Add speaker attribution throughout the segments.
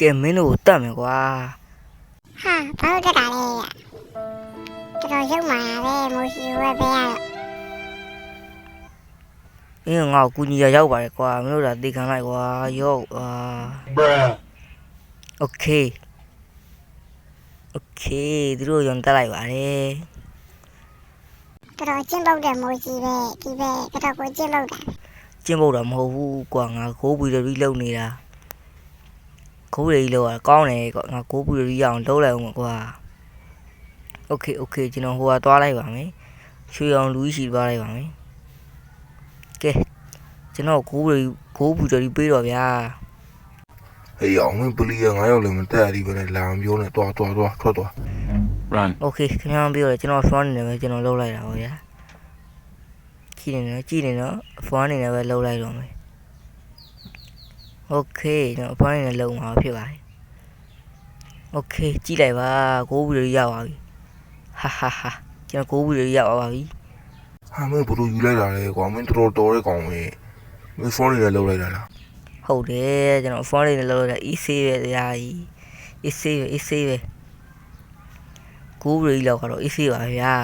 Speaker 1: ကဲမင်းတို့တတ်မယ်ကွာ
Speaker 2: ဟာဘာလို့တက်တာလဲတော်တော်ရုပ်မာပဲမိုးရှိဝဲပဲရတော့
Speaker 1: အင်းငါ့ကိုကူညီရရောက်ပါတယ်ကွာမင်းတို့ဒါတေခံလိုက်ကွာယောအာ
Speaker 3: Bruh.
Speaker 1: โอเคโอเคသူတို့ယုံတက်လိုက်ပါတယ်
Speaker 2: တော်တော်ကျင်းပုတ်တဲ့မိုးကြီးပဲဒီပဲတော်တော်ကိုကျင်းပုတ်တာ
Speaker 1: ကျင်းဖို့တော့မဟုတ်ဘူးကွာငါကိုးပူရီလုံနေတာ ကိုးပူရီလုံကကောင်းတယ်ကွာငါကိုးပူရီရအောင်လုပ်လိုက်အောင်ကွာโอเคโอเคကျွန်တော်ဟိုကသွားလိုက်ပါမယ်ရွှေအောင်လူကြီးရှိသွားလိုက်ပါမယ်ကဲကျွန်တော်ကိုးပူရီကိုးပူရီပေးတော့ဗျာ
Speaker 4: ဟေးအောင်မင်းပလီကငါရောက်လည်းမတက်ရဒီပဲနဲ့လာမပြောနဲ့တွားတွားတွားထွက်သွား
Speaker 3: Run.
Speaker 1: โอเคခင်ဗျားပြောတယ်ကျွန်တော် phone နေတယ်ပဲကျွန်တော်လုပ်လိုက်တာပေါ့ဗျာကြည့်နေနော်ကြည့်နေနော် phone နေတယ်ပဲလုပ်လိုက်တော့မယ် โอเคကျွန်တော် phone နေတယ်လုပ်မှာဖြစ်ပါတယ်โอเคကြည့်လိုက်ပါကိုးဗီဒီယိုရပါပြီဟာဟာဟာကျွန်တော်ကိုးဗီဒီယိုရပါပြီ
Speaker 4: ဟာမင်းဘလို့ယူလိုက်တာလဲကွာမင်းတော်တော်တော်တဲ့ကောင်ပဲမင်းဖုန်းလေးလည်းလောက်လိုက်တာလား
Speaker 1: ဟုတ်တယ်ကျွန်တော် phone နေတယ်လုပ်လိုက်တာ easy ပဲတရားကြီး easy ပဲ easy ပဲကိုးဗီဒီယိုလောက်ကတော့ easy ပါဗျာ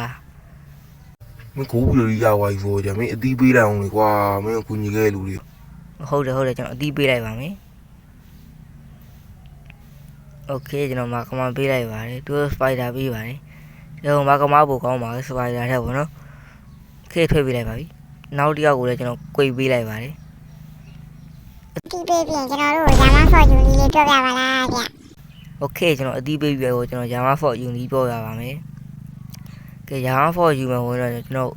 Speaker 4: မင်းကိုဘူးလေးရသွားပြီဆိုကြမင်းအတီးပေးလိုက်အောင်လေကွာမင်းကူညီခဲ့လူတွေ
Speaker 1: ဟုတ်တယ်ဟုတ်တယ်ကျွန်တော်အတီးပေးလိုက်ပါမယ်โอเคကျွန်တော်မာကမန်ပေးလိုက်ပါတယ်သူစပိုက်ဒါပေးပါတယ်ကျွန်တော်မာကမပို့ကောင်းပါစပိုက်ဒါထက်ပေါ့နော်ခေတ်ထွက်ပေးလိုက်ပါပြီနောက်တစ်ယောက်ကိုလည်းကျွန်တော်꿰ပေးလိုက်ပါတယ်
Speaker 2: ဒီပေးပြင်ကျွန်တော်တို့ရာမဖော်ယူလေးလေးပြောပြပါလားဗျ
Speaker 1: โอเคကျွန်တော်အတီးပေးပြီးတော့ကျွန်တော်ယာမဖော့ယူနီးပြောရပါမယ်ကဲယာမဖော့ယူမယ်ဝင်တော့ကျွန်တော်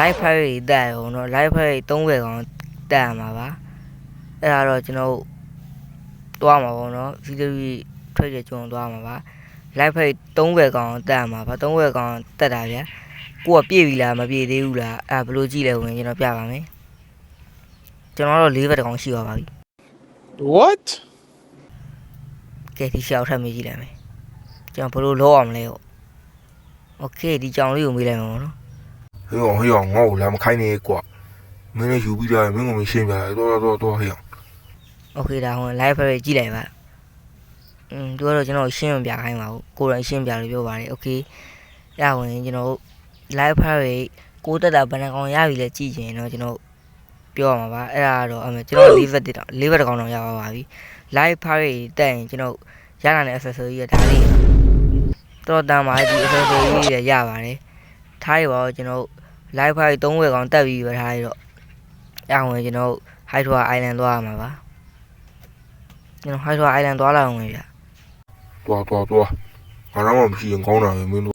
Speaker 1: live file တွေတက်ရအောင်နော် live file တွေ3ဝယ်ကောင် တက်ရမှာပါအဲ့ဒါတော့ကျွန်တော်တွားမှာပေါ့နော်ဗီဒီယိုထွက်ရကျွန်တော်တွားမှာပါ live file 3ဝယ်ကောင်တက်ရမှာပါ3ဝယ်ကောင်တက်တာဗျာကိုကပြည့်ပြီလားမပြည့်သေးဘူးလားအဲ့ဘယ်လိုကြည့်လဲဝင်ကျွန်တော်ပြပါမယ်ကျွန်တော်တော့၄ဘက်တကောင်ရှိပါပါပြီ
Speaker 3: What?
Speaker 1: ကဲဒီရှောက်ထပ်မေးကြည့်လိုက်မယ်ကျွန်တော်ဘယ်လိုလုပ်အောင်မလဲဟုတ်โอเคဒီကြောင်လေးကိုမေးလိုက်မှာပေါ့နော်
Speaker 4: ဟေးအောင်ဟေးအောင်ငါ့ကိုလာမခိုင်းနဲ့ကွာ မင်းလည်းယူပြီးသားမင်းကမရှင်းပြတယ်တော်တော်တော်ဟေးအောင်
Speaker 1: โอเคဒါဟို live file ကြည့်လိုက်ပါอืมသူကတော့ကျွန်တော်ရှင်းမပြခိုင်းပါဘူးကိုယ်တိုင်ရှင်းပြလို့ပြောပါတယ်โอเคရဝင်ကျွန်တော် live file ကိုတက်တာဘယ်နှကောင်ရပြီလဲကြည့်ရင်တော့ကျွန်တော်ပြောရမှာပါအဲ့ဒါကတော့အမေကျွန်တော်၄ဘက်တက်တော့၄ဘက်တကောင်တော့ရပါပါပြီ live file တက်ရင်ကျွန်တော်ရလာတဲ့ accessory ရဒါလေးတော်တန်ပါဒီ accessory ရရပါတယ်ထားရပါတော့ကျွန်တော် live file 3ဝယ်ကောင်တက်ပြီးပဲထားရတော့ ရဝင်ကျွန်တော် Hydro Island သွားရမှာပါကျွန်တော် Hydro Island သွားလာအောင်လေဗျ
Speaker 4: တွားတွားတွားငါတော့မရှိရင်ကောင်းတာပဲမင်းတို့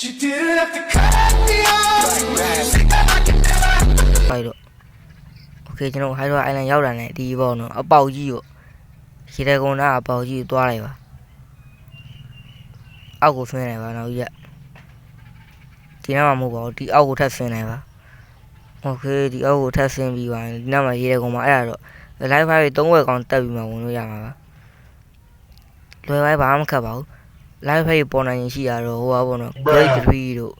Speaker 1: ဖိုက်တော့ Okay ကျွန်တော် Hydro Island ရောက်တာနဲ့ဒီပေါ့နော်အပေါက်ကြီးကိုရေတကုန်းသားအပေါက်ကြီးကိုသွားလိုက်ပါအောက်ကိုဆင်းလိုက်ပါနောက်ကြီးကဒီနားမှာမဟုတ်ပါဘူးဒီအောက်ကိုထပ်ဆင်းလိုက်ပါ Okay ဒီအောက်ကိုထပ်ဆင်းပြီးပါရင်ဒီနားမှာရေတကုန်းမှာအဲ့ဒါတော့ live file 3ဝက်ကောင်တက်ပြီးမှဝင်လို့ရမှာပါလွယ်ပိုင်းဘာမှမခက်ပါဘူး live file ပေါ်နိုင်ရင်ရှိရတော့ဟိုပါပေါ့နော် grade 3တို့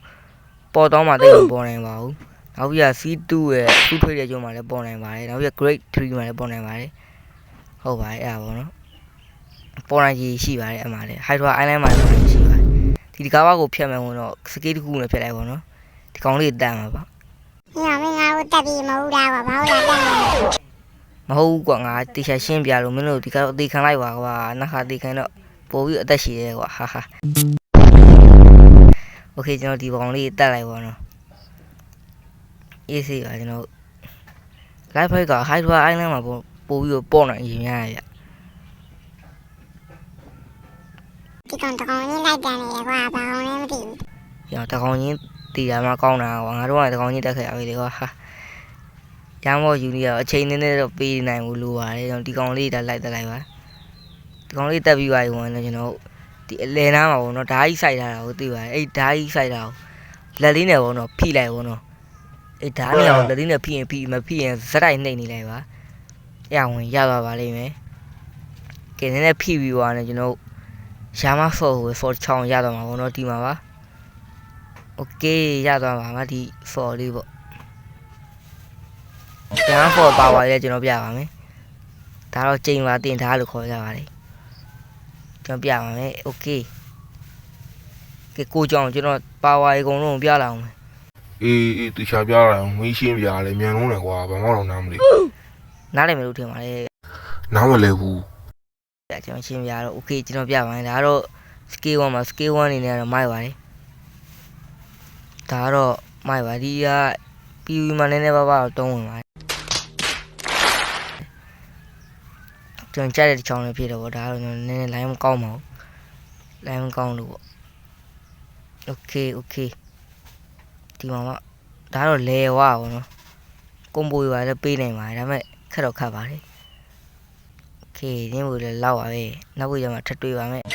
Speaker 1: ပေါ်တော့မှတိတ်မပေါ်နိုင်ပါဘူးနောက်ပြီးက C2 ရဲ့သူ့ထွေးတဲ့ကျုံမှာလည်းပေါ်နိုင်ပါတယ်နောက်ပြီးက grade 3မှာလည်းပေါ်နိုင်ပါတယ်ဟုတ်ပါတယ်အဲ့ဒါပေါ့နော်ပေါ်နိုင်ကြီးရှိပါတယ်အမှလည်း Hydra Island မှာလည်းပေါ်နိုင်ကြီးရှိပါတယ်ဒီဒီကားဘာကိုဖျက်မယ်ဝင်တော့စကေးတစ်ခုနဲ့ဖျက်လိုက်ပါတော့ဒီကောင်လေးတန်မှာပါ
Speaker 2: ညမင်းငါ့ကိုတက်ပြီးမဟုတ်တာကွာဘာလို့လာတက်နေလဲ
Speaker 1: မဟုတ်ဘူးကွာငါတေချာရှင်းပြလို့မင်းတို့ဒီကတော့အသေးခံလိုက်ပါကွာနောက်ခါတေခံတော့ပို့ပြီးအသက်ရှည်ရဲကွာဟာဟာโอเคကျွန်တော်ဒီကောင်လေးတက်လိုက်ပါတော့အေးစေးပါကျွန်တော် live fight က Hydra Island မှာပို့ပို့ပြီးတော့ပေါ်နိုင်ရင်များရဗျ
Speaker 2: ဒီကောင်တကောင်လေးလိုက်တန်နေတယ်ကွာဘာကောင်လဲမသိဘူး
Speaker 1: ။ရောတကောင်ချင်း တီတာမှကောင်းတာကွာငါတို့ကတကောင်ချင်းတက်ခဲ့ရပြီလေကွာဟာ။ရမ်းမော်ယူနီကတော့အချိန်နည်းနည်းတော့ပေးနိုင်ဘူးလိုပါတယ်ကျွန်တော်ဒီကောင်လေးဒါလိုက်တက်လိုက်ပါ။ဒီကောင်လေးတက်ပြီးပါပြီဝင်တော့ကျွန်တော်ဒီအလဲနားမှာပေါ့နော်ဓာတ်ကြီးစိုက်ထားတာကိုသိပါတယ်အဲ့ဓာတ်ကြီးစိုက်တာကိုလက်လေးနဲ့ပေါ့နော်ဖိလိုက်ပေါ့နော်အဲ့ဓာတ်နဲ့အောင်လက်လေးနဲ့ဖိရင်ဖိမဖိရင်ဇက်တိုက်နှိပ်နေလိုက်ပါ။ရဝင်ရပါပါလိမ့်မယ်။ကဲနည်းနည်းဖိပြီးသွားတယ်ကျွန်တော်ရာမဖော်ကိုဖော်ချောင်းရတော့မှာပေါ့နော်ဒီမှာပါ โอเคရသွားပါမဒီ for လေးပေါ့ကျန် for ပါဝါလေးကျွန်တော်ပြပါမယ်ဒါတော့ချိန်ပါတင်ထားလို့ခေါ်ကြပါလေ ကျွန်တော်ပြပါမယ်โอเคကဲကိုကြောင်ကျွန်တော်ပါဝါအကုန်လုံးပြလာအောင်မယ်
Speaker 4: အေးအေးသူချာပြတာမင်းရှင်းပြရတယ်မြန်လုံးတယ်ကွာဘာမှတော့နားမလဲ
Speaker 1: နားလည်မယ်လို့ထင်ပါတယ်
Speaker 4: နားမလဲဘူး
Speaker 1: ဒါကျွန်တော်ရှင်းပြတော့โอเคကျွန်တော်ပြပါမယ်ဒါကတော့ scale 1မှာ scale 1အနေနဲ့ကတော့မိုက်ပါတယ် ဒါကတော့မိုက်ပါဒီက PV မှာနည်းနည်းပါးပါးတော့တုံးဝင်ပါတယ်ကျွန်ကြတဲ့ချောင်းလေးဖြစ်တော့ဗောဒါကတော့နည်းနည်း line မကောင်းပါဘူး line မကောင်းလို့ဗော okay okay ဒီမှာကဒါကတော့ layer ဝါဗောနော်ကွန်ဘိုတွေပါလည်းပေးနိုင်ပါတယ်ဒါပေမဲ့ခက်တော့ခက်ပါတယ် okay ဒီမျိုးလည်းလောက်ပါပဲနောက်ဘက်ကျမှထပ်တွေးပါမယ်